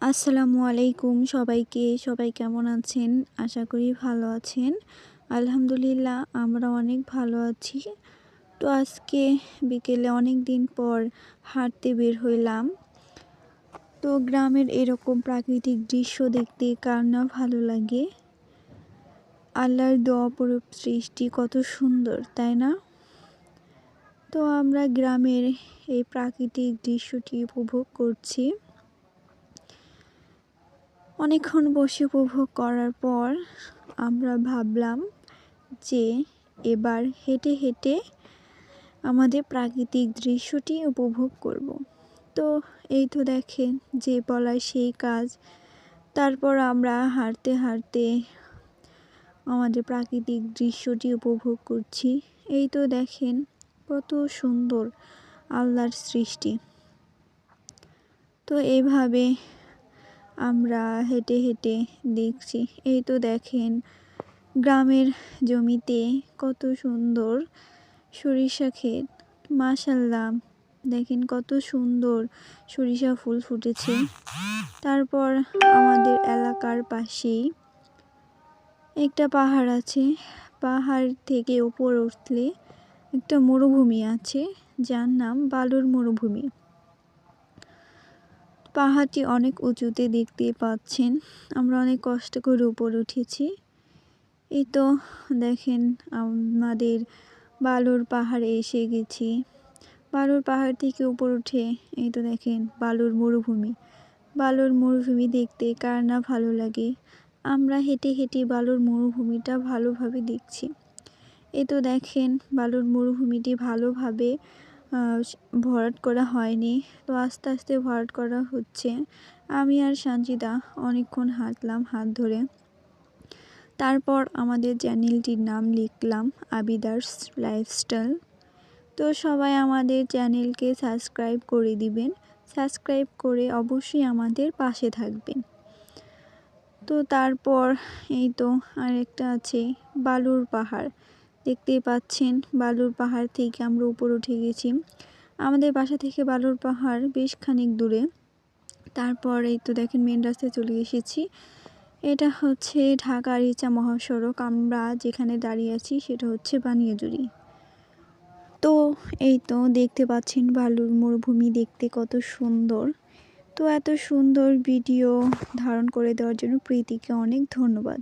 আসসালামু আলাইকুম সবাইকে, সবাই কেমন আছেন? আশা করি ভালো আছেন। আলহামদুলিল্লাহ, আমরা অনেক ভালো আছি। তো আজকে বিকেলে অনেক দিন পর হাঁটতে বের হইলাম। তো গ্রামের এরকম প্রাকৃতিক দৃশ্য দেখতে কার না ভালো লাগে? আল্লাহর দোয়া অপরূপ সৃষ্টি, কত সুন্দর, তাই না? তো আমরা গ্রামের এই প্রাকৃতিক দৃশ্যটি উপভোগ করছি। অনেকক্ষণ বসে উপভোগ করার পর আমরা ভাবলাম যে এবার হেঁটে হেঁটে আমাদের প্রাকৃতিক দৃশ্যটি উপভোগ করব। তো এই তো দেখেন যে বলায় সেই কাজ। তারপর আমরা হাঁটতে হাঁটতে আমাদের প্রাকৃতিক দৃশ্যটি উপভোগ করছি। এই তো দেখেন কত সুন্দর আল্লাহর সৃষ্টি। তো এইভাবে আমরা হেঁটে হেঁটে দেখছি। এই তো দেখেন, গ্রামের জমিতে কত সুন্দর সরিষা ক্ষেত। মাশাল্লাহ দেখেন কত সুন্দর সরিষা ফুল ফুটেছে। তারপর আমাদের এলাকার পাশেই একটা পাহাড় আছে। পাহাড় থেকে উপর উঠলে একটা মরুভূমি আছে, যার নাম বালুর মরুভূমি। পাহাড়টি অনেক উঁচুতে দেখতে পাচ্ছেন। আমরা অনেক কষ্ট করে উপর উঠেছি। এই তো দেখেন, আমাদের বালুর পাহাড়ে এসে গেছি। বালুর পাহাড় থেকে উপর উঠে এই তো দেখেন, বালুর মরুভূমি। বালুর মরুভূমি দেখতে কার না ভালো লাগে। আমরা হেঁটে হেঁটে বালুর মরুভূমিটা ভালোভাবে দেখছি। এই তো দেখেন, বালুর মরুভূমিটি ভালোভাবে ভরাট করা হয়নি। তো আস্তে আস্তে ভরাট করা হচ্ছে। আমি আর সঞ্জিদা অনেকক্ষণ হাঁটলাম হাত ধরে। তারপর আমাদের চ্যানেলটির নাম লিখলাম আবিদার্স লাইফস্টাইল। তো সবাই আমাদের চ্যানেলকে সাবস্ক্রাইব করে দিবেন। সাবস্ক্রাইব করে অবশ্যই আমাদের পাশে থাকবেন। তো তারপর এই তো আরেকটা আছে, বালুর পাহাড়। দেখতেই পাচ্ছেন, বালুর পাহাড় থেকে আমরা উপর উঠে গেছি। আমাদের বাসা থেকে বালুর পাহাড় বেশ খানিক দূরে। তারপর এই তো দেখেন মেন রাস্তায় চলে এসেছি। এটা হচ্ছে ঢাকা রিচা মহাসড়ক। আমরা যেখানে দাঁড়িয়ে আছি সেটা হচ্ছে বানিয়াজুরি তো এই তো দেখতে পাচ্ছেন বালুর মরুভূমি দেখতে কত সুন্দর। তো এত সুন্দর ভিডিও ধারণ করে দেওয়ার জন্য প্রীতিকে অনেক ধন্যবাদ।